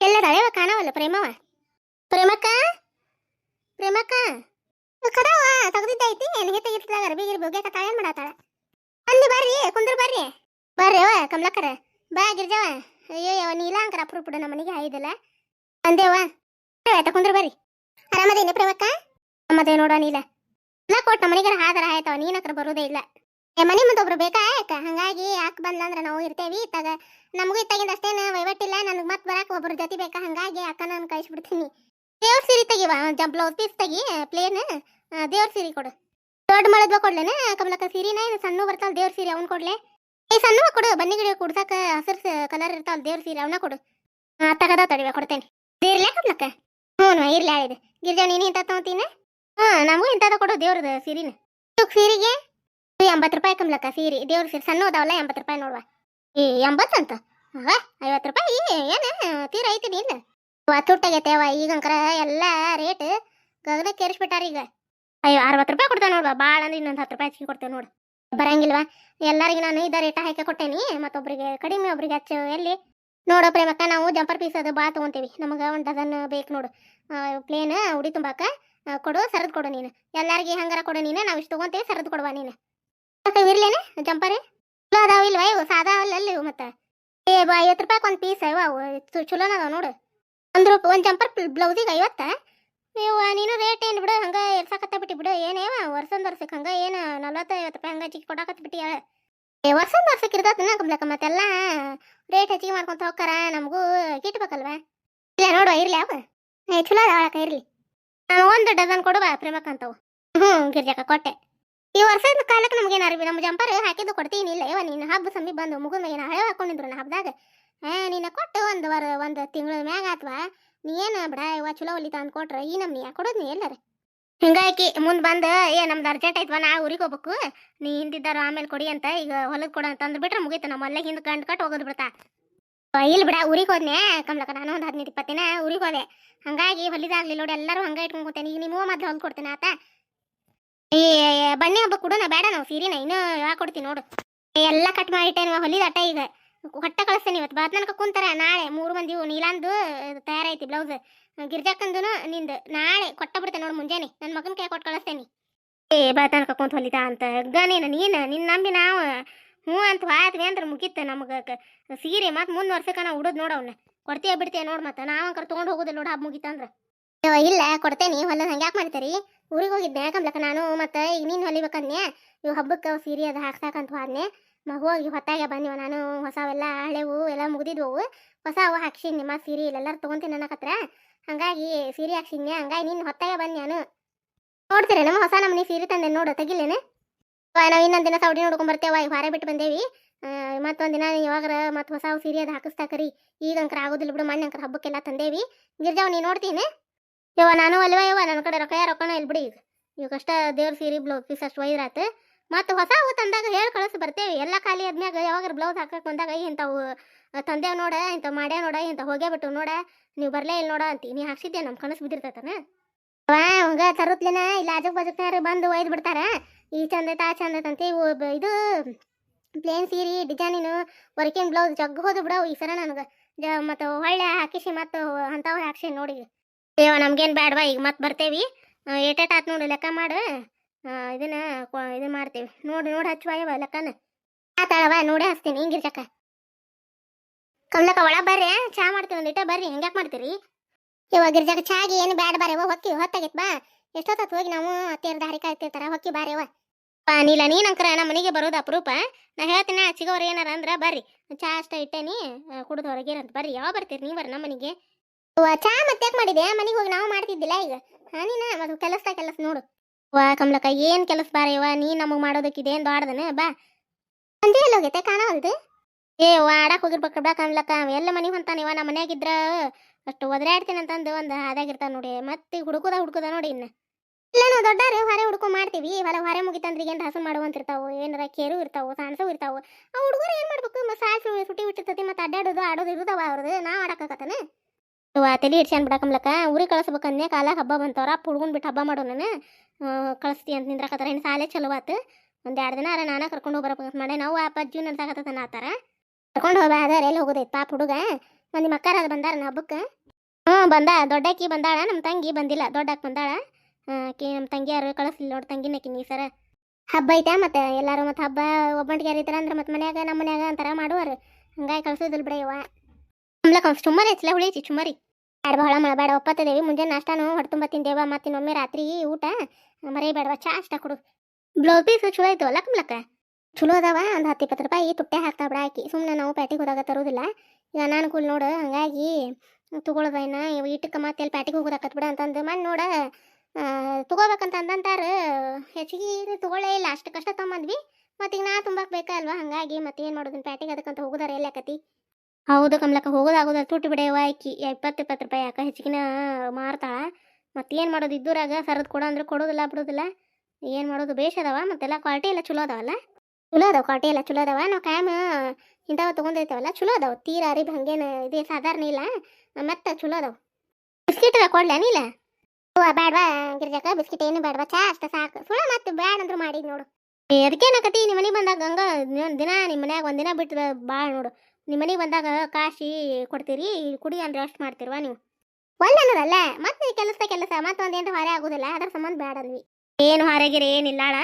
ಎಲ್ಲ ದಳೆವ ಕಾಣವಲ್ಲ ಪ್ರೇಮವ ಪ್ರೇಮಕ್ಕ? ಪ್ರೇಮಕ್ಕ? ಕದವ ತೆಗ್ದಿದ್ದೈತಿ ನನಗೆ ತೆಗಿತಿದಾಗ ಅರ್ಬಿ ಗಿರ್ಬಿ ಹೋಗ್ಯಾಕ ತಾಳ ಏನ್ ಮಾಡತ್ತಾಳ? ಅಲ್ಲಿ ಬರ್ರಿ, ಕುಂದ್ರ ಬರ್ರಿ. ಬರ್ರಿ ಅವ ಕಮಲಕ್ಕರ. ಬಾ, ಗಿರ್ಜವ. ಅಯ್ಯೋ ಯಾವ ನೀಲಾಂಕರ ಅಪ್ರೂಪ ನಮ್ಮ ಮನೆಗೆ ಆಯ್ದಲ್ಲ ಅಂದೇವ ಆಯ್ತಾ, ಕುಂದ್ರ ಬರ್ರಿ. ಆರಾಮದೇನೆ ಪ್ರೇಮಕ್ಕ? ಅಮ್ಮದೇ ನೋಡ, ನೀಲ. ಎಲ್ಲ ಕೊಟ್ಟು ನಮ್ಮ ಮನೆಗೆ ಹಾದರ ಆಯ್ತವ ನೀನಕ್ರ ಬರೋದೇ ಇಲ್ಲ. ಮನೆ ಮುಂದೊಬ್ರು ಬೇಕಾ? ಯಾಕ? ಹಂಗಾಗಿ ಯಾಕೆ ಬಂದ್ಲ ಅಂದ್ರೆ ನಾವು ಇರ್ತೇವಿ. ಇತ್ತಾಗ ನಮಗೂ ಇತ್ತಾಗಿಂದ ಅಷ್ಟೇನ ವಹಿವಟ್ಟಿಲ್ಲ ನನಗೆ ಮತ್ತೆ ಬರಾಕ ಒಬ್ರ ಜೊತೆ ಬೇಕಾ? ಹಂಗಾಗಿ ಅಕ್ಕ ನಾನು ಕಳಿಸ್ಬಿಡ್ತೀನಿ. ದೇವ್ರ ಸೀರೆ ತೆಗಿವ? ಬ್ಲೌಸ್ ಪೀಸ್ ತೆಗಿ ಪ್ಲೇನ್ ದೇವ್ರ ಸೀರೆ ಕೊಡು. ದೊಡ್ಡ ಮಳದ್ವ ಕೊಡ್ಲೇನ? ಕಮಲಕ್ಕ ಸೀರೆನ? ಏನು ಸಣ್ಣ ಬರ್ತಾವ ದೇವ್ರ ಸೀರೆ, ಅವ್ನು ಕೊಡ್ಲೆ? ಏ ಸಣ್ಣ ಕೊಡು. ಬನ್ನಿ ಗಿಡ, ಕುಡ್ಸಾಕ ಹಸಿರು ಕಲರ್ ಇರ್ತಾವ ದೇವ್ರ ಸೀರೆ ಅವನ್ನ ಕೊಡು. ತಗದ ತಡಿವ, ಕೊಡ್ತೇನೆ. ಇರ್ಲೇ ಕಮಲಕ್ಕ? ಹ್ಞೂ ಇರ್ಲಿ ಆಳಿದೆ. ಗಿರ್ಜಾ, ನೀನು ಇಂಥ ತಗೋತೀನ ಹಾ, ನಮಗೂ ಇಂಥದ ಕೊಡು ದೇವ್ರದ ಸೀರೆನ. ಸೀರೆಗೆ ಎಂಬತ್ತು ರೂಪಾಯಿ ಕಮ್ಲಕ್ಕ ಸೀರೆ. ದೇವ್ರ ಸೀರೆ ಸಣ್ಣ ಅದಾವಲ್ಲ, ಎಂಬತ್ತು ರೂಪಾಯಿ ನೋಡುವ. ಏ ಎಂಬತ್ತಂತ ಅವ ಐವತ್ತು ರೂಪಾಯಿ? ಏನು? ತೀರ ಐತಿ ಇಲ್ಲ ತುಟ್ಟಾಗೈತೆ ಅವ ಈಗಂಕರ ಎಲ್ಲ ರೇಟ್ ಗಗನಕ್ಕೆ ಏರಿಸ್ಬಿಟ್ಟಾರ ಈಗ. ಅಯ್ಯೋ, ಅರವತ್ತು ರೂಪಾಯಿ ಕೊಡ್ತೇವೆ ನೋಡುವ. ಭಾಳ ಅಂದ್ರೆ ಇನ್ನೊಂದು ಹತ್ತು ರೂಪಾಯಿ ಹೆಚ್ಚಿಗೆ ಕೊಡ್ತೇವೆ ನೋಡು. ಬರಂಗಿಲ್ವಾ? ಎಲ್ಲರಿಗೆ ನಾನು ಇದೇ ರೇಟ್ ಹಾಕಿ ಕೊಟ್ಟೇನಿ. ಮತ್ತೊಬ್ರಿಗೆ ಕಡಿಮೆ ಒಬ್ರಿಗೆ ಹೆಚ್ಚು. ಎಲ್ಲಿ? ನೋಡು ಪ್ರೇಮಕ್ಕ, ನಾವು ಜಂಪರ್ ಪೀಸ್ ಅದು ಭಾಳ ತೊಗೊಂತೀವಿ. ನಮಗೆ ಒಂದು ಡಜನ್ ಬೇಕು ನೋಡು. ಪ್ಲೇನ್ ಉಡಿ ತುಂಬಾಕ ಕೊಡು, ಸರದ್ ಕೊಡು ನೀನು. ಎಲ್ಲರಿಗೆ ಹಂಗಾರ ಕೊಡು ನೀನು. ನಾವು ಇಷ್ಟು ತೊಗೊಂತೀವಿ, ಸರದ್ ಕೊಡುವ ನೀನು. ಜಂಪರ್? ಚಲೋ ಅದಾವ ಇಲ್ವ? ಇವು ಸಾದಾ ಅಲ್ಲ ಇವು ಮತ್ತೆ. ಏ, ಬಾ, ಐವತ್ತು ರೂಪಾಯಿ ಒಂದು ಪೀಸ್ ಅವ ಅವು ಚಲೋನ ಅದಾವ ನೋಡು. ಒಂದು ರೂಪಾಯಿ ಒಂದು ಜಂಪರ್ ಬ್ಲೌಸಿಗೆ ಐವತ್ತ? ನೀವು ನೀನು ರೇಟ್ ಏನು ಬಿಡು, ಹಂಗೆ ಎರ್ಸಾಕತ್ತ ಬಿಟ್ಟು ಬಿಡು. ಏನೇವ ವರ್ಷಂದ ವರ್ಷಕ್ಕೆ ಹಂಗೆ, ಏನು ನಲ್ವತ್ತು ಐವತ್ತು ರೂಪಾಯಿ ಹಂಗೆ ಚಿಕ್ಕ ಕೊಡಾಕತ್ತ ಬಿಟ್ಟು ಏ, ವರ್ಷಂದ ವರ್ಷಕ್ಕೆ ಇರ್ತದ ಕಮ್ಲಕ್ಕ ಮತ್ತೆಲ್ಲ ರೇಟ್ ಹೆಚ್ಚಿಗೆ ಮಾಡ್ಕೊಂತ ಹೋಗ್ತಾರ ನಮಗೂ ಕಿಟ್ಬೇಕಲ್ವಾ ಇಲ್ಲ ನೋಡುವ ಇರ್ಲಿ ಅವ. ಏ, ಚಲೋ ಅದಾವಳಕ್ಕ ಇರ್ಲಿ. ಒಂದು ಡಜನ್ ಕೊಡುವ ಪ್ರೇಮಕ್ಕ ಅಂತವು ಹ್ಞೂ ಗಿರ್ಜಕ್ಕ ಕೊಟ್ಟೆ. ಈ ವರ್ಷದ ಕಾಲಕ್ಕೆ ನಮ್ಗೆ ಏನಾರ ನಮ್ಮ ಜಂಪರ್ ಹಾಕಿದ್ದು ಕೊಡ್ತೀನಿ ಇಲ್ಲ. ಇವ ನೀನು ಹಬ್ಬ ಸಮಿ ಬಂದು ಮುಗಿದ ಏನ ಹಳೆ ಹಾಕೊಂಡಿದ್ರು ನಾ ಹಬ್ಬದಾಗ? ನಿನ್ನ ಕೊಟ್ಟು ಒಂದು ವಾರ, ಒಂದು ತಿಂಗಳ ಮ್ಯಾಗ ಅಥವಾ ನೀ ಏನು ಬಿಡ ಇವ ಚಲೋ ಹೊಲಿತ ಅಂದ್ಕೊಟ್ರೆ ಈ ನಮ್ನಿ ಕೊಡೋದು ನೀ ಎಲ್ಲರ? ಹಿಂಗಾಗಿ ಮುಂದೆ ಬಂದು, ಏ, ನಮ್ದು ಅರ್ಜೆಂಟ್ ಐತ್ವಾ ನಾ ಊರಿಗೆ ಹೋಗ್ಬೇಕು. ನೀ ಹಿಂದಿದ್ದಾರ ಆಮೇಲೆ ಕೊಡಿ ಅಂತ ಈಗ ಹೊಲದ ಕೊಡ ಅಂತ ಅಂದ್ಬಿಟ್ರೆ ಮುಗೀತು. ನಮ್ಮ ಅಲ್ಲೇ ಹಿಂದೆ ಕಂಡ್ ಕಟ್ ಹೋಗೋದು ಬಿಡ್ತಾ. ಇಲ್ಲಿ ಬಿಡ, ಊರಿಗೆ ಹೋದ್ನೆ. ಕಮ್ಲಕ್ಕ, ನಾನು ಒಂದು ಹದಿನೈದು ಇಪ್ಪತ್ತಿನ ಊರಿಗೆ ಹೋದೆ. ಹಂಗಾಗಿ ಹೊಲಿದಾಗ್ಲಿ ನೋಡಿ ಎಲ್ಲರೂ ಹಂಗ ಇಟ್ಕೊಂಡ್ ಕೂತೇನೆ. ಈಗ ನಿಮ್ಮ ಮೊದ್ಲು ಹೊಲ್ದು ಕೊಡ್ತೇನೆ ಆತ. ಈ ಬನ್ನಿ ಹಬ್ಬ ಕೊಡು ಬೇಡ ನಾವು ಸೀರೆನ ಇನ್ನೂ ಯಾಕೆ ಕೊಡ್ತೀನಿ ನೋಡು. ಏ, ಎಲ್ಲ ಕಟ್ ಮಾಡಿಟ್ಟೇನೆ ಹೊಲಿದ ಅಟ್ಟ ಈಗ. ಹೊಟ್ಟೆ ಕಳಿಸ್ತೇನೆ ಇವತ್ತು. ಬಾತ್ ನನಗೆ ಕುಂತಾರ ನಾಳೆ ಮೂರು ಮಂದಿ ನೀಲಾಂದು ತಯಾರೈತಿ ಬ್ಲೌಸ್ ಗಿರ್ಜಾಕಂದು ನಿಂದು. ನಾಳೆ ಕೊಟ್ಟ ಬಿಡ್ತೇನೆ ನೋಡು ಮುಂಜಾನೆ. ನನ್ನ ಮಗನ ಕೈ ಕೊಟ್ಟು ಕಳಿಸ್ತೇನೆ. ಏ ಬಾತ್ ನನಗೆ ಕುಂತ ಹೊಲಿತಾ ಅಂತ. ಗ ನೀನು ನೀನು ನಿನ್ನ ನಂಬಿ ನಾವು ಹ್ಞೂ ಅಂತ ಹಾಯ್ತೀವಿ ಅಂದ್ರೆ ಮುಗೀತು ನಮಗೆ ಸೀರೆ ಮತ್ತೆ ಮುಂದೆ ವರ್ಷಕ್ಕೆ ನಾವು ಉಡೋದು ನೋಡು ಅವನ್ನ ಕೊಡ್ತೀಯ ಬಿಡ್ತೀಯ ನೋಡು ಮತ್ತೆ. ನಾವು ಅಂಕರ್ ತೊಗೊಂಡು ಹೋಗೋದಿಲ್ಲ ನೋಡು ಹಬ್ಬ ಮುಗೀತಂದ್ರೆ. ಇಲ್ಲ ಕೊಡ್ತೇನೆ. ಹೊಲ ಹಂಗೆ ಯಾಕೆ ಮಾಡ್ತೀರಿ ಊರಿಗೆ ಹೋಗಿದ್ದೆ ಕಮ್ಲಕ್ಕ ನಾನು ಮತ್ತೆ ಈಗ ನೀನು ಹೊಲಿಬೇಕಂದ್ನೆ ಇವು ಹಬ್ಬಕ್ಕೆ ಸೀರೆ ಅದು ಹಾಕ್ಸಾಕಂತ ಹೋದ್ನೆ ಮಗು ಹೋಗಿ ಹೊತ್ತಾಗೆ ಬಂದಿವ ನಾನು, ಹೊಸವೆಲ್ಲ ಹಳೆವು ಎಲ್ಲ ಮುಗಿದಿದ್ವು ಹೊಸವು ಹಾಕ್ಸಿನಿ ನಿಮ್ಮ ಸೀರೆ ಇಲ್ಲೆಲ್ಲರೂ ತೊಗೊಂತೀನಿ ಅನ್ನಕತ್ರ ಹಂಗಾಗಿ ಸೀರೆ ಹಾಕ್ಸಿದ್ನೆ ಹಂಗಾಗಿ ನೀನು ಹೊತ್ತಾಗೆ ಬಂದು ನಾನು? ನೋಡ್ತೀರ ನಮ್ಮ ಹೊಸ ನಮ್ಮನೆ ಸೀರೆ ತಂದೆ, ನೋಡು, ತೆಗಿಲೇನೆ. ನಾವು ಇನ್ನೊಂದು ದಿನ ಸೌಡಿ ನೋಡ್ಕೊಂಡ್ ಬರ್ತೇವ ಈಗ ಹೊರ ಬಿಟ್ಟು ಬಂದೇವಿ. ಮತ್ತೊಂದು ದಿನ ಯಾವಾಗರ ಮತ್ತೆ ಹೊಸ ಸೀರೆ ಅದು ಹಾಕಿಸ್ತಾಕರಿ ಈಗ ಅಂಕರ ಆಗೋದಿಲ್ಲ ಬಿಡು, ಮಣ್ಣು ಅಂಕರ ಹಬ್ಬಕ್ಕೆಲ್ಲ ತಂದೇವಿ. ಗಿರ್ಜಾವ್ ನೀ ನೋಡ್ತೀನಿ ಯವ್ವ, ನಾನು ಅಲ್ವ ಯವ್ವ? ನನ್ನ ಕಡೆ ರೊಕ್ಕ ರೊಕ್ಕನ ಇಲ್ಲಿ ಬಿಡಿ ಈಗ. ಇವಾಗ ಅಷ್ಟ ದೇವ್ರ ಸೀರೆ ಬ್ಲೌಸ್, ಪೀಸ್ ಅಷ್ಟು ಒಯ್ದ್ರಾತು ಮತ್ತು ಹೊಸ ಅವು ತಂದಾಗ ಹೇಳಿ ಕಳಿಸಿ, ಬರ್ತೇವೆ. ಎಲ್ಲ ಖಾಲಿ ಆದ್ಮ್ಯಾಗ ಯಾವಾಗ ಬ್ಲೌಸ್ ಹಾಕಕ್ಕೆ ಬಂದಾಗ ಇಂಥವು ತಂದೇವ್ ನೋಡ ಇಂಥ ಮಾಡ್ಯಾವ ನೋಡ ಇಂಥ ಹೋಗೇ ಬಿಟ್ಟು ನೋಡ, ನೀವು ಬರಲೇ ಇಲ್ಲ ನೋಡ ಅಂತ. ನೀ ಹಾಕ್ಸಿದ್ದೆ ನಮ್ಮ ಕನಸು ಬಿದ್ದಿರ್ತೈತನ? ಹಂಗ ತರುತ್ಲಿನ? ಇಲ್ಲ ಆಜು ಬಾಜುಕ್ನಾರು ಬಂದು ಒಯ್ದು ಬಿಡ್ತಾರ? ಈ ಚಂದ ತಾ ಚಂದ ಇವು ಬ- ಇದು ಪ್ಲೇನ್ ಸೀರೆ ಡಿಸೈನಿನು ವರ್ಕಿಂಗ್ ಬ್ಲೌಸ್ ಜಗ್ಗ ಹೋದು ಬಿಡವು ಈ ಸರ ನನಗೆ. ಮತ್ತು ಹೊಳ್ಳೆ ಹಾಕಿಸಿ, ಮತ್ತು ಅಂಥವು ಹಾಕ್ಸಿ ನೋಡಿ ಅಯ್ಯೋ ನಮ್ಗೇನು ಬೇಡವಾ ಈಗ ಮತ್ತೆ ಬರ್ತೇವಿ. ಏಟೇಟ್ ಆತು ನೋಡಿ, ಲೆಕ್ಕ ಮಾಡು. ಇದನ್ನ ಇದು ಮಾಡ್ತೇವೆ. ನೋಡಿ ನೋಡಿ ಹಚ್ಚುವ ಲೆಕ್ಕನ. ಆತಾಳವ ನೋಡಿ ಹಚ್ತೀನಿ ಹಿಂಗಿರ್ಚಕ್ಕ ಕಮಲಕ್ಕ ಒಳ ಬರ್ರಿ, ಚಾ ಮಾಡ್ತೀವಿ ಒಂದಿಟ ಬರ್ರಿ, ಹೆಂಗ್ಯಾಕೆ ಮಾಡ್ತೀರಿ? ಇವಾಗ ಗಿರ್ಜಾಕ, ಚಾಗಿ ಏನು ಬ್ಯಾಡ ಬಾರ್ಯವ ಹೊಕ್ಕಿ ಹೊತ್ತಾಗೈತ್, ಬಾ. ಎಷ್ಟೊತ್ತ ಹೋಗಿ ನಾವು ಅತ್ತೆಯರ ದಾರಿ ಕಾಯ್ತಿರ್ತಾರ ಹೊಕ್ಕಿ ಬಾರ್ಯವ ನೀಲ ನೀನಂಕರ ನಮ್ಮ ಮನೆಗೆ ಬರೋದು ಅಪರೂಪ. ನಾ ಹೇಳ್ತೀನಿ ಚಿಗೋರು ಏನಾರ ಅಂದ್ರ, ಬರ್ರಿ. ಚಾ ಅಷ್ಟ ಇಟ್ಟೇನಿ ಕುಡ್ದು ಹೊರಗಿರಂತ. ಬರ್ರಿ ಯಾವ ಬರ್ತೀರಿ ನೀವು ಬರ್ರಿ ನಮ್ಮ ಮನೆಗೆ? ಚಾ ಮತ್ತೆ ಮಾಡಿದೆ ಮನೆಗೆ ಹೋಗಿ ನಾವು ಮಾಡ್ತಿದ್ದಿಲ್ಲ ಈಗ. ಹಾ, ನೀನ? ಕೆಲಸ ಕೆಲಸ ನೋಡು. ವಾ ಕಮಲಕ್ಕ, ಏನ್ ಕೆಲಸ ಬಾರಯ್ಯವ ನೀ ನಮಗ್ ಮಾಡೋದಕ್ಕೆ ಇದೇನ್ ದೊಡ್ಡದನ? ಬಾ. ಸಂಜೆ ಎಲ್ಲ ಹೋಗೈತೆ ಕಾಣವಲ್ದು ಏ ಆಡಕ್ ಹೋಗಿರ್ಬೇಕು ಬಾ ಕಮಲಕ್ಕ. ಎಲ್ಲ ಮನೆಗೆ ಹೊಂತಾನಿವ ನಮ್ಮ ಮನ್ಯಾಗಿದ್ರ ಅಷ್ಟು ಒದರಾಡ್ತೀನಿ ಅಂತಂದು ಒಂದು ಹಾದಾಗಿರ್ತಾನ ನೋಡಿ. ಮತ್ತೆ ಹುಡುಕುದ ಹುಡುಕುದ ನೋಡಿ ಇನ್ನ. ಇಲ್ಲ ನಾವು ದೊಡ್ಡಾರು, ಹೊರೆ ಹುಡುಕೋ ಮಾಡ್ತೀವಿ. ಹೊಲ ಹೊರೆ ಮುಗಿತಂದ್ರೆ ಏನ್ ಹಸು ಮಾಡುವಂತಿರ್ತಾವು? ಏನಾರ ಕೇರು ಇರ್ತಾವು? ಸಾಣಸವು ಇರ್ತಾವು? ಆ ಹುಡುಗರು ಏನ್ ಮಾಡ್ಬೇಕು? ಮತ್ತೆ ಸಾಸು ಸುಟಿ ಬಿಟ್ಟಿರ್ತತಿ ಮತ್ತೆ ಅಡ್ಡಾಡೋದು ಆಡೋದು ಇರ್ತಾವ ಅವ್ರದ್ದು ನಾವು ಆಡಕ್ಕಾಗತ್ತನ ಅವ್ವ ತಲೆ ಇಡ್ಸ್ಯಾನ್ ಬಿಡಕಮ್ಲಕ್ಕ ಊರಿಗೆ ಕಳಿಸ್ಬೇಕನ್ನೇ ಕಾಲ ಹಬ್ಬ ಬಂತವ್ರ ಹುಡ್ಗನ್ ಬಿಟ್ಟು ಹಬ್ಬ ಮಾಡೋಣ ಕಳಿಸ್ತಿ ಅಂತ ನಿಂದ್ರಕತ್ತಾರ. ಇನ್ನು ಸಾಲೆ ಆತು. ಒಂದು ಎರಡು ದಿನ ಅರ ನಾನ ಕರ್ಕೊಂಡು ಹೋಗ್ಬರಪ್ಪ ಮಾಡೆ ನಾವು ಆ ಅಜ್ಜಿ ನಡ್ಸಾಕತ್ತಾನ ಆತಾರ. ಕರ್ಕೊಂಡು ಹೋಗ ಅದಾರ ಎಲ್ಲಿ ಹೋಗೋದೈತೆ ಪಾಪ ಹುಡುಗ. ನಿಮ್ಮ ಮಕ್ಕಾರ ಅದು ಬಂದಾರ ಹಬ್ಬಕ್ಕೆ ಹ್ಞೂ ಬಂದ. ದೊಡ್ಡಕ್ಕಿ ಬಂದಾಳ ನಮ್ಮ ತಂಗಿ ಬಂದಿಲ್ಲ. ದೊಡ್ಡ ದೊಡ್ಡಕ್ಕ ಬಂದಾಳ. ಆಕಿ ನಮ್ಮ ತಂಗಿಯಾರು ಕಳಿಸ್ಲಿಲ್ಲ ನೋಡಿ ತಂಗಿನಕಿ ನೀ ಸರ. ಹಬ್ಬ ಐತೆ ಮತ್ತು ಎಲ್ಲರೂ ಮತ್ತು ಹಬ್ಬ ಒಬ್ಬಂಟಿಗೆ ಯಾರಿತಾರ ಅಂದ್ರೆ ಮತ್ತೆ ಮನ್ಯಾಗ ನಮ್ಮ ಮನ್ಯಾಗ ಅಂತಾರ ಮಾಡುವಾರ ಹಂಗಾಗಿ ಕಳ್ಸೋದಿಲ್ಲ ಬಿಡಯ್ಯವ ನಮ್ಲಕ್ಕ ಸುಮ್ಮರಿ ಹಚ್ಚಲ ಹುಳಿಚಿ ಚುಮ್ಮರಿ. ಬೇಡ ಬಹಳ ಮಾಡಬೇಡ ಬೇಡ ಒಪ್ಪತ್ತದೇವಿ ಮುಂಜಾನೆ ನಾಷ್ಟಾನು ಹೊಟ್ಟೆ ತುಂಬ ತಿಂದೇವ ಮತ್ತೆ ಇನ್ನೊಮ್ಮೆ ರಾತ್ರಿ ಊಟ ಮರೇ ಬೇಡವ ಚಾ ಅಷ್ಟ ಕೊಡು. ಬ್ಲೌಸ್ ಪೀಸ್ ಚಲೋ ಐತವ ಲಕ್ಮಲಕ್ಕ ಚಲೋ ಅದಾವ, ಒಂದು ಹತ್ತು ಇಪ್ಪತ್ತು ರೂಪಾಯಿ ತುಟ್ಟೆ ಹಾಕ್ತಾ ಬಿಡ ಹಾಕಿ ಸುಮ್ಮನೆ ನಾವು ಪ್ಯಾಟಿಗೆ ಹೋದಾಗ ತರೋದಿಲ್ಲ. ಈಗ ನಾನು ಕೂಲ್ ನೋಡು, ಹಂಗಾಗಿ ತಗೊಳ್ಬೇನ ಇಟ್ಟಕ್ಕೆ ಮತ್ತೆ ಎಲ್ಲಿ ಪ್ಯಾಟಿಗೆ ಹೋಗೋದಾಕತ್ ಬಿಡ ಅಂತಂದು ಮನ್ ನೋಡ ತಗೋಬೇಕಂತ ಅಂದಂತಾರ. ಹೆಚ್ಚಿಗೆ ತಗೊಳ್ಳೇ ಇಲ್ಲ, ಅಷ್ಟು ಕಷ್ಟ ತಗೊಂಬಂದ್ವಿ. ಮತ್ತೆ ಈಗ ನಾ ತುಂಬಕ್ಕೆ ಬೇಕಲ್ವ ಹಂಗಾಗಿ ಮತ್ತೆ ಏನು ಮಾಡೋದು ಪ್ಯಾಟಿಗೆ ಅದಕ್ಕಂತ ಹೋಗೋದಾರ ಎಲ್ಲಾಕತಿ ಹೌದು ಕಮ್ಲಕ್ಕ ಹೋಗೋದಾಗೋದ ತುಟ್ಟು ಬಿಡೆಯವ ಆಕಿ. ಇಪ್ಪತ್ತು ಇಪ್ಪತ್ತು ರೂಪಾಯಿ ಯಾಕೆ ಹೆಚ್ಚಿಗಿನ ಮಾರ್ತಾಳ. ಏನು ಮಾಡೋದು ಇದ್ದೂರಾಗ ಸರದ್ ಕೊಡು ಅಂದ್ರೆ ಕೊಡೋದಿಲ್ಲ, ಬಿಡೋದಿಲ್ಲ. ಏನು ಮಾಡೋದು, ಬೇಷ್ ಅದಾವ ಮತ್ತೆಲ್ಲ ಕ್ವಾಲಿಟಿ ಎಲ್ಲ ಚಲೋ ಅದಾವಲ್ಲ? ಚಲೋ ಅದಾವ, ಕ್ವಾಲಿಟಿ ಎಲ್ಲ ಚಲೋ ಅದಾವ. ನಾವು ಕ್ಯಾಮ್ ಇಂಥವು ತೊಗೊಂಡಿರ್ತೇವಲ್ಲ ಚಲೋ ಅದಾವ. ತೀರ, ಅರಿಬ್ ಹಂಗೇನು ಇದೇ ಸಾಧಾರಣ ಇಲ್ಲ. ಮತ್ತೆ ಚಲೋ ಅದಾವ. ಬಿಸ್ಕಿಟ್ ನೀಲ? ಓ ಬೇಡವಾ ಗಿರ್ಜಾಕ ಬಿಸ್ಕಿಟ್ ಏನು ಬೇಡವಾ ಚಾ ಅಷ್ಟ ಸಾಕು. ಸುಳ ಮತ್ತೆ ಬ್ಯಾಡ ಅಂದ್ರು ಮಾಡಿದ್ ನೋಡು. ಅದಕ್ಕೇನಕತಿ ನಿಮ್ಮ ಮನೆಗೆ ಬಂದಾಗ ಹಂಗ ಇನ್ನೊಂದ್ ದಿನ ನಿಮ್ಮ ಮನ್ಯಾಗ ಒಂದಿನ ಬಿಟ್ಟು ಭಾಳ ನೋಡು. ನಿಮ್ಮ ಮನೆಗೆ ಬಂದಾಗ ಕಾಶಿ ಕೊಡ್ತೀರಿ ಕುಡಿ ಅಂದ್ರೆ ಅಷ್ಟು ಮಾಡ್ತಿರ್ವಾ ನೀವು? ಒಳ್ಳೆ ಅನ್ನೋದಲ್ಲ, ಮತ್ತೆ ಕೆಲಸ ಕೆಲಸ, ಮತ್ತೆ ಒಂದೇನು ಹೊರೆ ಆಗುದಿಲ್ಲ, ಅದ್ರ ಸಂಬಂಧ ಬೇಡ ಅಂದ್ವಿ. ಏನು ಹೊರಗಿರಿ ಏನಿಲ್ಲಾಳ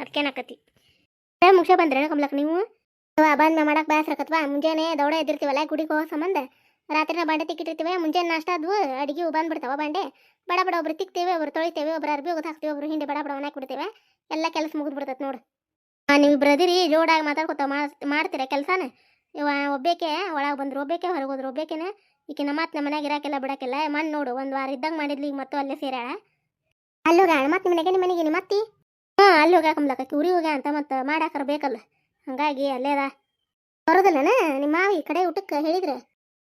ಅದಕ್ಕೇನಕತಿ ಮುಗಿಸ ಬಂದ್ರೆ ಕಮ್ಲಕ್ ನೀವು? ಬಂದ ಮಾಡಕ್ ಬೇಸರಕತ್ವಾ ಮುಂಜಾನೆ ದೌಡ ಎದ್ದಿರ್ತೀವಲ್ಲ, ಗುಡಿಗೆ ಹೋಗೋ ಸಂಬಂಧ? ರಾತ್ರಿನ ಬಾಂಡೆ ತಿಕ್ಕಿಟ್ಟಿರ್ತೀವಿ, ಮುಂಜಾನೆ ನಾಷ್ಟ ಅದ್ವು ಅಡಿಗೆ ಬಂದ್ಬಿಡ್ತಾವ ಬಾಂಡೆ? ಬಡ ಬಡ ಒಬ್ರು ತಿಕ್ತೇವೆ, ಒಬ್ರು ತೊಳಿತೇವೆ, ಒಬ್ರು ಅರ್ಬಿ ಒಗ್ದು ಹಾಕ್ತೇವೆ, ಒಬ್ರು ಹಿಂದೆ ಬಡ ಬಡ ಒಣ ಬಿಡ್ತೇವೆ. ಎಲ್ಲ ಕೆಲಸ ಮುಗಿದ್ಬಿಡ್ತೈತೆ ನೋಡು. ನೀವು ಇಬ್ರು ಅದಿರಿ, ಜೋಡಾಗಿ ಮಾತಾಡ್ಕೊತ ಮಾಡ್ತೀರಾ ಕೆಲಸನ? ಇವ ಒಬ್ಬೇಕೆ ಒಳಗೆ ಬಂದ್ರು, ಒಬ್ಬೇಕೆ ಹೊರಗೆ ಹೋದ್ರು, ಒಬ್ಬೇಕೆನ ಈಕೆ ನಮ್ಮ ನಮ್ಮ ಮನೆಯಾಗ ಇರಾಕೆಲ್ಲ ಬಿಡಕ್ಕೆಲ್ಲ ಮಣ್ಣು ನೋಡು, ಒಂದು ವಾರ ಇದ್ದಂಗೆ ಮಾಡಿದ್ಲಿ, ಈಗ ಮತ್ತು ಅಲ್ಲೇ ಸೇರ್ಯಾಳ. ಅಲ್ಲೋಗ ಮತ್ತೆ ಮನೆಗೆ ನಿಮ್ಮ ಮನೆಗೆ ನಿಮ್ಮ ಅತ್ತಿ ಹ್ಞೂ, ಅಲ್ಲಿ ಹೋಗ್ಯಾಕ ಕಂಬ್ಲಕ್ಕ ಹೋಗ್ಯ ಅಂತ ಮತ್ತೆ ಮಾಡಾಕರ ಬೇಕಲ್ಲ. ಹಂಗಾಗಿ ಅಲ್ಲೇದ ಬರೋದಿಲ್ಲನ? ನಿಮ್ಮ ಈ ಕಡೆ ಊಟಕ್ಕೆ ಹೇಳಿದ್ರೆ.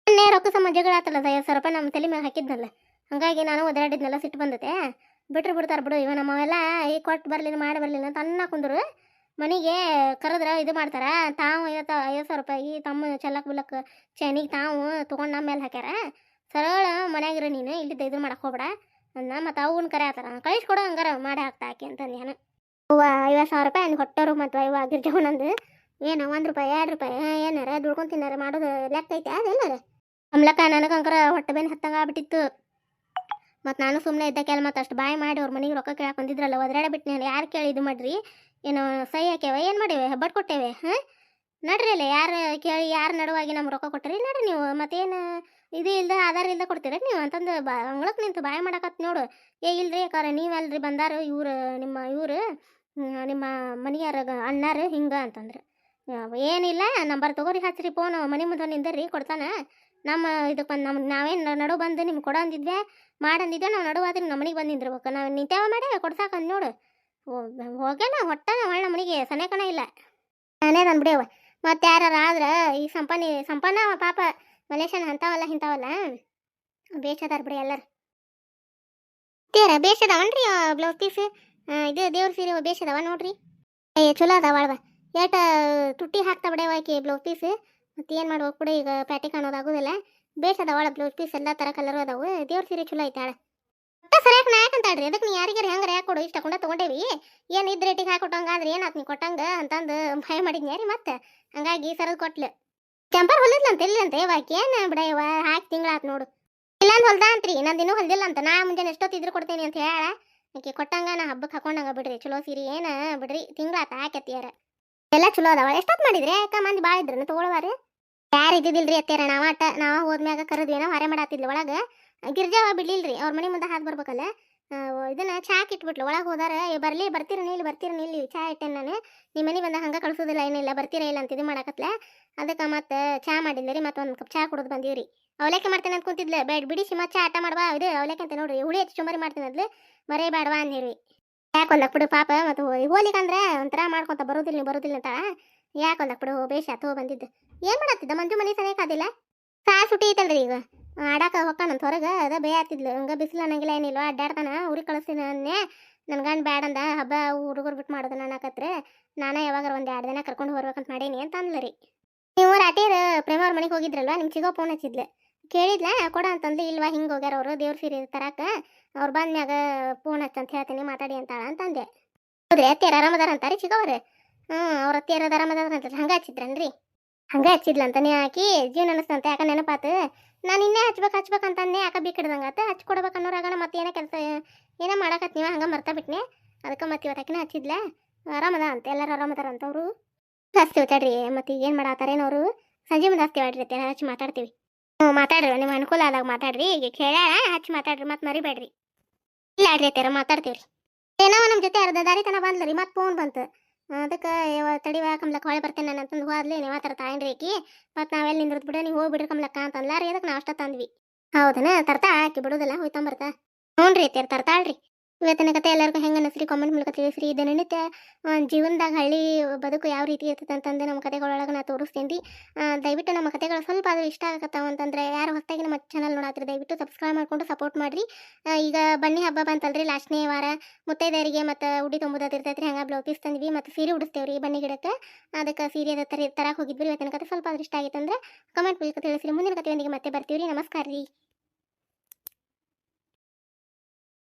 ಮೊನ್ನೆ ರೊಕ್ಕ ಸಮ ಜಗಳ ಆತಲ್ಲ ಐವತ್ತು ಸಾವಿರ ರೂಪಾಯಿ ನಮ್ಮ ತಲೆ ಮೇಲೆ ಹಾಕಿದ್ನಲ್ಲ. ಹಂಗಾಗಿ ನಾನು ಒದರಾಡಿದ್ನೆಲ್ಲ ಸಿಟ್ಟು ಬಂದತೆ. ಬಿಟ್ರು ಬಿಡ್ತಾರೆ ಬಿಡು, ಇವ ನಮ್ಮವೆಲ್ಲ ಈ ಕೊಟ್ಟು ಬರಲಿಲ್ಲ, ಮಾಡಿ ಬರಲಿಲ್ಲ ಅಂತ ಅನ್ನ ಕುಂದ್ರು. ಮನೆಗೆ ಕರೆದ್ರೆ ಇದು ಮಾಡ್ತಾರೆ. ತಾವು ಐವತ್ತು ಐವತ್ತು ಸಾವಿರ ರೂಪಾಯಿ ತಮ್ಮ ಚೆಲ್ಲಕ್ ಬಿಲ್ಲಕ್ ಚೈನಿಗೆ ತಾವು ತೊಗೊಂಡು ನಮ್ಮ ಮೇಲೆ ಹಾಕ್ಯಾರ. ಸರಳ ಮನೆಯಾಗಿರೋ ನೀನು ಇಲ್ಲಿದ್ದ ಇದು ಮಾಡಕ್ ಹೋಗ್ಬೇಡ. ಅನ್ನ ಮತ್ತು ಅವನ್ನ ಕರೆ ಆತಾರ ಕಳಿಸ್ಕೊಡು ಹಂಗಾರ ಮಾಡಿ ಹಾಕ್ತಾ ಹಾಕಿ ಅಂತ ನಾನು. ಅವ್ವ ಐವತ್ತು ಸಾವಿರ ರೂಪಾಯಿ ಅಂದ್ ಹೊಟ್ಟರು ಮತ್ತು ಇವ ಗಿರ್ಜವನಂದು ಏನು, ಒಂದು ರೂಪಾಯಿ, ಎರಡು ರೂಪಾಯಿ, ಏನಾರ ದುಡ್ಕೊಂಡು ತಿನ್ನಾರ ಮಾಡೋದು ಲೆಕ್ಕ ಐತೆ ಅದೆಲ್ಲರ ನನಗೆ ನನಗಂಕರ ಹೊಟ್ಟೆ ಬೇನೆ ಹತ್ತಂಗ ಆಗ್ಬಿಟ್ಟಿತ್ತು. ಮತ್ತು ನಾನು ಸುಮ್ಮನೆ ಇದ್ದ ಕೆಲ ಮತ್ತು ಅಷ್ಟು ಬಾಯಿ ಮಾಡಿ ಅವ್ರ ಮನೆಗೆ ರೊಕ್ಕ ಕೇಳಕ್ಕೆ ಬಂದಿದ್ರಲ್ಲ ಒದ್ರಾಡ ಬಿಟ್ಟು ನಾನು. ಯಾರು ಕೇಳಿ ಇದು ಮಾಡ್ರಿ? ಏನು ಸಹಿ ಹಾಕ್ಯಾವ? ಏನು ಮಾಡಿವೆ? ಹೆಬ್ಬಟ್ ಕೊಟ್ಟೇವೆ, ಹಾಂ? ನಡ್ರಿ ಅಲ್ಲ, ಯಾರು ಕೇಳಿ ಯಾರು ನಡುವಾಗಿ ನಮ್ಗೆ ರೊಕ್ಕ ಕೊಟ್ಟಿರಿ ನಡ್ರಿ ನೀವು. ಮತ್ತೇನು ಇದು ಇಲ್ದ ಆಧಾರ ಇಲ್ದ ಕೊಡ್ತೀರ ನೀವು? ಅಂತಂದು ಬಾ ಅಂಗಳಕ್ಕೆ ನಿಂತು ಬಾಯ್ ಮಾಡಕತ್ ನೋಡು. ಏ, ಇಲ್ರಿ ಯಾಕಾರ ನೀವಲ್ರಿ ಬಂದಾರು ಇವ್ರು, ನಿಮ್ಮ ಇವರು ನಿಮ್ಮ ಮನೆಯಾರ ಅಣ್ಣಾರು ಹಿಂಗೆ ಅಂತಂದ್ರೆ. ಏನಿಲ್ಲ, ನಂಬರ್ ತೊಗೋರಿ ಹಚ್ಚಿರಿ ಫೋನ್. ಮನೆ ಮುಂದೆ ನಿಂದರಿ, ಕೊಡ್ತಾನೆ. ನಮ್ಮ ಇದಕ್ಕೆ ಬಂದು ನಮ್ಮ ನಾವೇನು ನಡು ಬಂದು ನಿಮ್ಗೆ ಕೊಡೋ ಅಂದಿದ್ವಿ ಮಾಡಂದಿದ್ದೆ ನಾವು ನಡುವಾದ್ರೆ ನಮ್ಮ ಮನೆಗೆ ಬಂದು ನಿಂದಿರ್ಬೇಕು. ನಾವು ನಿಂತೇವ ಮಾಡಿ ಕೊಡ್ಸಾಕಂದು ನೋಡು. ಹೋಗ್ಯಾನ ಹೊಟ್ಟ ಹೊಳ್ಳ ಸನೆ ಸನೇಕನ ಇಲ್ಲ. ನಾನೇ ಅವ ಮತ್ತೆ ಯಾರು ಆದ್ರೆ ಈ ಸಂಪನ್ನಿ, ಸಂಪನ್ನ ಪಾಪ ಮಲೇಷನ್ ಅಂತಾವಲ್ಲ ಇಂಥವಲ್ಲ ಬೇಷದಾರ ಬಿಡಿ ಎಲ್ಲರು. ತೇರ ಬೇಷದವನ್ರಿ ಬ್ಲೌಸ್ ಪೀಸ್ ಇದು ದೇವ್ರ ಸೀರೆ ಬೇಷದವ ನೋಡ್ರಿ. ಏ, ಚಲೋ ಅದಾವ ಅಳ್ವ. ಏಟ ತುಟ್ಟಿ ಹಾಕ್ತಾ ಬಿಡೇವ ಆಕಿ ಬ್ಲೌಸ್ ಪೀಸ್ ಮತ್ತೆ ಏನು ಮಾಡ್ಬೇಕು ಬಿಡಿ, ಈಗ ಪ್ಯಾಟಿ ಕಾಣೋದಾಗೋದಿಲ್ಲ ಬೇಷದವ ಒಳ ಬ್ಲೌಸ್ ಪೀಸ್ ಎಲ್ಲ ಥರ ಕಲರ್ ಅದಾವು. ದೇವ್ರ ಸೀರೆ ಚಲೋ ಐತಾಳ ಸರಿಯಾಗಿ ನಾ ಯಾಕಂತಾಳ್ರಿ ಅದಕ್ಕೆ ನೀ ಯಾರಿಗಾರ ಹೆಂಗಾರ ಯಾಕೆ ಕೊಡು? ಇಷ್ಟ ಕೊಂಡ ತೊಗೊಂಡೇವಿ ಏನು ಇದ್ ರೇಟಿಗೆ ಹಾಕಿ ಕೊಟ್ಟಂಗ? ಅಂದ್ರೆ ಏನಾತ್ ನೀ ಕೊಟ್ಟಂಗ ಅಂತಂದು ಭಯ ಮಾಡಿದ್ನಿ ರೀ ಮತ್ತೆ? ಹಂಗಾಗಿ ಸರದ್ ಕೊಟ್ಲು. ಟೆಂಪರ್ ಹೊಲಿದ್ಲಂತ, ಇಲ್ಲಂತೆ ಇವಾಕಿ ಏನು ಬಿಡ ಇವ ಹಾಕಿ ತಿಂಗಳಾತ್ ನೋಡು. ಇಲ್ಲ ಅಂತ ಹೊಲ್ದ ಅಂತ್ರಿ? ನಂದು ಇನ್ನೂ ಹೊಲ್ದಿಲ್ಲ ಅಂತ ನಾ ಮುಂಜಾನೆ ಎಷ್ಟೊತ್ತಿದ್ರು ಕೊಡ್ತೇನೆ ಅಂತ ಹೇಳ. ಆಕೆ ಕೊಟ್ಟಂಗ ನಾ ಹಬ್ಬಕ್ಕೆ ಹಾಕೊಂಡಂಗ ಬಿಡ್ರಿ. ಚಲೋ ಸೀರಿ ಏನು ಬಿಡ್ರಿ? ತಿಂಗಳಾತ ಹಾಕತ್ತಿಯಾರ ಎಲ್ಲ ಚಲೋ ಅದಾವ. ಎಷ್ಟೊತ್ತು ಮಾಡಿದ್ರೆ? ಯಾಕ ಮಂದಿ ಭಾಳ ಇದ್ರನ ತಗೊಳ್ವಾರ? ಯಾರು ಇದ್ದಿದ್ದಿಲ್ರಿ ನಾ ನಾವಾಟ ನಾವು ಹೋದ್ಮ್ಯಾಗ ಕರೆದ್ವೇನೋ ಹೊರೆ ಮಾಡಾತಿದ್ಲು ಒಳಗೆ. ಗಿರ್ಜಾವ ಬಿಡ್ಲಿಲ್ರಿ ಅವ್ರ ಮನೆ ಮುಂದೆ ಹಾದು ಬರ್ಬೇಕಲ್ಲ. ಇದನ್ನ ಚಾ ಇಟ್ಬಿಟ್ಲು ಒಳಗೆ ಹೋದಾರ "ಏ, ಬರ್ಲಿ ಬರ್ತೀರ ನೀಲ್ ಬರ್ತೀರ ನೀಲ್ ಚಾ ಇಟ್ಟೆ ನಾನು. ನಿಮ್ಮ ಮನೆ ಬಂದ ಹಂಗೆ ಕಳ್ಸೋದಿಲ್ಲ ಏನಿಲ್ಲ ಬರ್ತೀರ ಇಲ್ಲ ಅಂತ ಇದು ಮಾಡಕತ್ಲ. ಅದಕ್ಕೆ ಮತ್ತೆ ಚಾ ಮಾಡಿಲ್ಲ ರೀ ಮತ್ತೆ ಒಂದು ಕಪ್ ಚಾ ಕುಡಿದು ರೀ ಅವಲೇಕೆ ಮಾಡ್ತೇನೆ ಅಂತ ಕುಂತಿದ್ಲೆ ಬೇಡ ಬಿಡಿ ಸಿಮ ಚಾ ಆಟ ಮಾಡ್ಬಾ ಇದು ಅವಲೇಕೆ ಅಂತ ನೋಡ್ರಿ ಹುಳಿ ಹೆಚ್ಚು ಚುಮರಿ ಮಾಡ್ತೀನಿ ಅದ್ಲು. ಬರೇ ಬೇಡವಾ ಅಂದಿರಿ ಯಾಕೆ ಹೊಲಕ್ ಬಿಡು ಪಾಪ ಮತ್ತು ಹೋಲಿಕಂದ್ರೆ ಒಂಥರ ಮಾಡ್ಕೊತ ಬರೋದಿಲ್ಲ ಬರೋದಿಲ್ಲ ಅಂತ ಯಾಕೆ ಹೊಲಕ್ ಬಿಡು ಬೇಷ ಆತು ಬಂದಿದ್ದು. ಏನು ಮಾಡತ್ತಿದ್ದ ಮಂಜು ಮನೆ ಸರಿಯಾಗಿ ಆದಿಲ್ಲ ಸಾ ಸುಟ್ಟಿ ಐತಲ್ರಿ ಈಗ. ಆಡಾಕ ಹೋಗ್ತಾನಂತ ಹೊರಗೆ, ಅದ ಬೇಯಾತಿದ್ಲು ಹಂಗೆ ಬಿಸಿಲು ಅನ್ನಂಗಿಲ್ಲ ಏನಿಲ್ವ? ಅಡ್ಡಾಡ್ತಾನ, ಊರಿಗೆ ಕಳಿಸ್ತೀನಿ ನನ್ನ ಗಂಡ ಬ್ಯಾಡಂದ ಹಬ್ಬ ಹುಡುಗರು ಬಿಟ್ಟು ಮಾಡೋದು ಅನ್ನಕತ್ರೆ, ನಾನು ಯಾವಾಗಾರ ಒಂದು ಎರಡು ದಿನ ಕರ್ಕೊಂಡು ಹೋಗ್ಬೇಕಂತ ಮಾಡೀನಿ ಅಂತ ಅಂದ್ಲರಿ ನೀವು ರಾಟೀರ್ ಪ್ರೇಮ ಅವ್ರ ಮನೆಗೆ ಹೋಗಿದ್ರಲ್ವ? ನಿಮ್ಗೆ ಸಿಗೋ ಫೋನ್ ಹಚ್ಚಿದ್ಲೆ. ಕೇಳಿದ್ಲ? ಕೊಡ ಅಂತಂದ್ಲಿ, ಇಲ್ವಾ ಹಿಂಗೆ ಹೋಗ್ಯಾರ ಅವರು? ದೇವ್ರ ಸೀರೆ ತರಾಕ. ಅವ್ರು ಬಂದ್ಮ್ಯಾಗ ಫೋನ್ ಹಚ್ಚಂತ ಹೇಳ್ತೀನಿ, ಮಾತಾಡಿ ಅಂತಾಳ ಅಂತಂದೆ ಹೌದ್ರಿ ಅತ್ತಿಯರ ಆರಾಮದಾರ ಅಂತಾರಿ ಚಿಗವ್ರೆ ಹ್ಞೂ ಅವ್ರ ಅತ್ತಿಯರ ಆರಾಮದಾರ ಅಂತ ಹಂಗೆ ಹಚ್ಚಿದ್ರನ್ರಿ? ಹಂಗೆ ಹಚ್ಚಿದ್ಲಂತ ನೀ ಹಾಕಿ ಜೀವನ ಅನಿಸ್ತಂತ ಯಾಕೆ ನೆನಪಾತು? ನಾನು ಇನ್ನೇ ಹಚ್ಬೇಕು ಹಚ್ಬೇಕು ಅಂತಂದೆ, ಯಾಕೆ ಬೇಕು ಆತ ಹಚ್ಕೊಡ್ಬೇಕು ಅನ್ನೋರಾಗಣ ಮತ್ತೆ ಏನೋ ಕೆಲಸ, ಏನೋ ಮಾಡಕತ್ ನೀವು? ಹಂಗೆ ಮರ್ತಾ ಬಿಟ್ನೆ. ಅದಕ್ಕೆ ಮತ್ತೆ ಇವತ್ತಾಕಿನ ಹಚ್ಚಿದ್ಲ. ಆರಾಮದ ಅಂತ, ಎಲ್ಲರೂ ಆರಾಮದಾರ ಅವರು. ಹಚ್ತೀವಿ ತಡ್ರಿ ಮತ್ತೆ ಏನು ಮಾಡತ್ತಾರೇನವರು ಸಂಜೆ ಮುಂದೆ ಹಚ್ತೀವಿ ಆಡ್ರಿ ಮತ್ತೆ ಹಚ್ಚಿ ಮಾತಾಡ್ತೀವಿ. ಹ್ಞೂ ಮಾತಾಡ್ರಿ ನಿಮ್ಮ ಅನುಕೂಲ ಆದಾಗ ಮಾತಾಡ್ರಿ. ಈಗ ಕೇಳ್ಯಾಳ, ಹಚ್ಚಿ ಮಾತಾಡ್ರಿ ಮತ್ತೆ ಮರಿಬೇಡ್ರಿ. ಇಲ್ಲ ಆಡ್ರಿ ಅತ್ಯಾರ ಮಾತಾಡ್ತೀವಿ ಏನೋ ನಮ್ಮ ಜೊತೆ ಅರ್ಧ ದಾರಿ ತನ ಬಂದ್ಲರಿ ಮತ್ತೆ ಫೋನ್ ಬಂತು. ಅದಕ್ಕೆ ತಡಿವ ಕಮ್ಲಕ್ಕ ಹೊಳೆ ಬರ್ತೇನೆ ನಾನು ಅಂತಂದು ಹೋದ್ಲಿ. ನೀವು ಥರ ತಾಯನ್ರಿ ಆಕಿ. ಮತ್ತು ನಾವೆಲ್ಲ ನಿಂದ್ರದ್ ಬಿಡ, ನೀವು ಹೋಗ್ಬಿಡ್ರಿ ಕಮ್ಲಕ್ಕ ಅಂತಂದ್ಲಾರಿ. ಅದಕ್ಕೆ ನಾವು ಅಷ್ಟ ತಂದ್ವಿ. ಹೌದನ? ತರ್ತಾ? ಆಕಿ ಬಿಡೋದಿಲ್ಲ ಹೋಯ್ತಂಬರ್ತಾ ಹ್ಞೂ ರೀ ತರ್ತಾಳ್ರಿ. ಇವತ್ತಿನ ಕತೆ ಎಲ್ಲರಿಗೂ ಹೆಂಗೆ ಅನ್ನಿಸ್ರಿ ಕಾಮೆಂಟ್ ಮೂಲಕ ತಿಳಿಸ್ರಿ. ಇದು ನಡೀತೆ ಜೀವನದಾಗ ಹಳ್ಳಿ ಬದುಕು ಯಾವ ರೀತಿ ಇರ್ತದೆ ಅಂತಂದು ನಮ್ಮ ಕತೆಗಳೊಳಗೆ ನಾ ತೋರಿಸ್ತೀನಿ ರೀ. ದಯವಿಟ್ಟು ನಮ್ಮ ಕತೆಗಳು ಸ್ವಲ್ಪ ಆದರೂ ಇಷ್ಟ ಆಗತ್ತಾವ ಅಂತಂದ್ರೆ ಯಾರು ಹೊಸದಾಗಿ ನಮ್ಮ ಚಾನಲ್ ನೋಡಾತ್ರಿ, ದಯವಿಟ್ಟು ಸಬ್ಸ್ಕ್ರೈಬ್ ಮಾಡ್ಕೊಂಡು ಸಪೋರ್ಟ್ ಮಾಡಿರಿ. ಈಗ ಬನ್ನಿ ಹಬ್ಬ ಬಂತಲ್ರಿ, ಲಾಸ್ಟ್ನೇ ವಾರ ಮುತ್ತೈದೆಯರಿಗೆ ಮತ್ತು ಉಡಿ ತುಂಬುದದು ಇರ್ತೈತ್ರಿ ಹಂಗೆ ಬ್ಲೌಸ್ ಪೀಸ್ ತಂದ್ವಿ ಮತ್ತು ಸೀರೆ ಉಡಿಸ್ತೇವ್ರಿ ಬನ್ನಿ ಗಿಡಕ್ಕೆ. ಅದಕ್ಕೆ ಸೀರೆ ಅದ ತರ ತರಕ್ಕೆ ಹೋಗಿದ್ವಿ ಇವತ್ತಿನ ಕತೆ ಸ್ವಲ್ಪ ಆದ್ರೂ ಇಷ್ಟ ಆಗಿತ್ತು ಕಮೆಂಟ್ ಮೂಲಕ ತಿಳಿಸ್ರಿ. ಮುಂದಿನ ಕತೆಯೊಂದಿಗೆ ಮತ್ತೆ ಬರ್ತೀವಿ ರೀ ನಮಸ್ಕಾರ ರೀ.